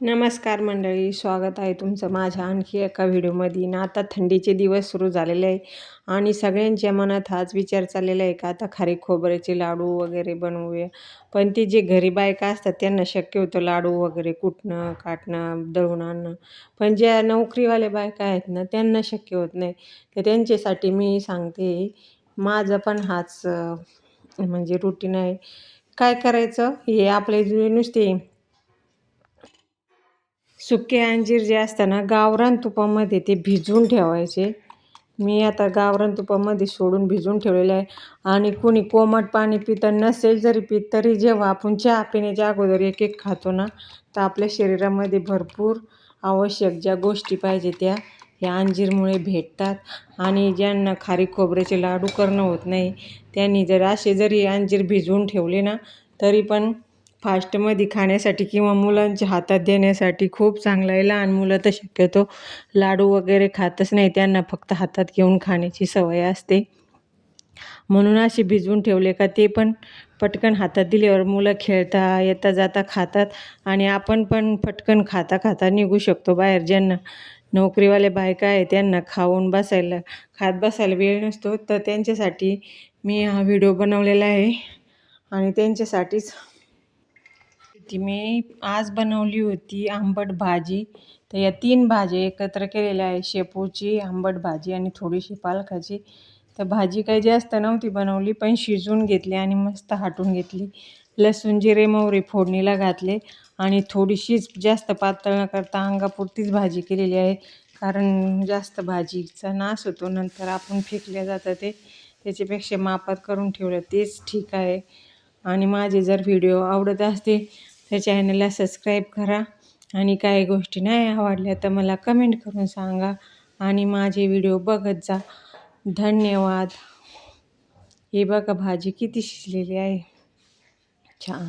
नमस्कार मंडळी स्वागत आहे तुमचं माझ्या आणखी एका व्हिडिओमध्ये. ना आता थंडीचे दिवस सुरू झालेले आहे आणि सगळ्यांच्या मनात हाच विचार चाललेला आहे का आता खारी खोबऱ्याचे लाडू वगैरे बनवूया. पण ते जे घरी बायका असतात त्यांना शक्य होतं लाडू वगैरे कुटणं काटणं दळून आणणं. पण ज्या नोकरीवाल्या बायका आहेत ना त्यांना शक्य होत नाही. तर त्यांच्यासाठी मी सांगते माझं पण हाच म्हणजे रुटीन आहे. काय करायचं? हे आपले जे नुसते सुके अंजीर जे असतं ना गावरान तुपामध्ये ते भिजवून ठेवायचे. मी आता गावरान तुपामध्ये सोडून भिजवून ठेवलेलं आहे. आणि कुणी कोमट पाणी पितं नसेल जरी पित तरी जेव्हा आपण चहा पिण्याच्या अगोदर एक एक खातो ना तर आपल्या शरीरामध्ये भरपूर आवश्यक ज्या गोष्टी पाहिजे त्या या अंजीरमुळे भेटतात. आणि ज्यांना खारी खोबऱ्याचे लाडू करणं होत नाही त्यांनी जर असे जरी अंजीर भिजवून ठेवले ना तरी पण फास्टमध्ये खाण्यासाठी किंवा मुलांच्या हातात देण्यासाठी खूप चांगलं आहे. लहान मुलं तर शक्यतो लाडू वगैरे खातच नाही. त्यांना फक्त हातात घेऊन खाण्याची सवय असते. म्हणून असे भिजवून ठेवले का ते पण पटकन हातात दिल्यावर मुलं खेळता येता जाता खातात आणि आपण पण पटकन खाता खाता निघू शकतो बाहेर. ज्यांना नोकरीवाले बायका आहे त्यांना खाऊन बसायला खात बसायला वेळ नसतो. तर त्यांच्यासाठी मी हा व्हिडिओ बनवलेला आहे आणि त्यांच्यासाठीच ती मी आज बनवली होती आंबट भाजी. तर या तीन भाज्या एकत्र केलेल्या आहे शेपूची आंबट भाजी आणि थोडीशी पालकाची. तर भाजी काही जास्त नव्हती बनवली पण शिजवून घेतली आणि मस्त हाटून घेतली. लसूण जिरे मोहरी फोडणीला घातले आणि थोडीशीच जास्त पातळ न करता अंगापुरतीच भाजी केलेली आहे. कारण जास्त भाजीचा नाश होतो नंतर आपण फेकल्या जातं ते. त्याच्यापेक्षा मापात करून ठेवलं तेच ठीक आहे. आणि माझे जर व्हिडिओ आवडत असते तर चॅनलला सबस्क्राईब करा. आणि काही गोष्टी नाही आवडल्या तर मला कमेंट करून सांगा. आणि माझे व्हिडिओ बघत जा. धन्यवाद. हे बघा भाजी किती शिजलेली आहे. छान.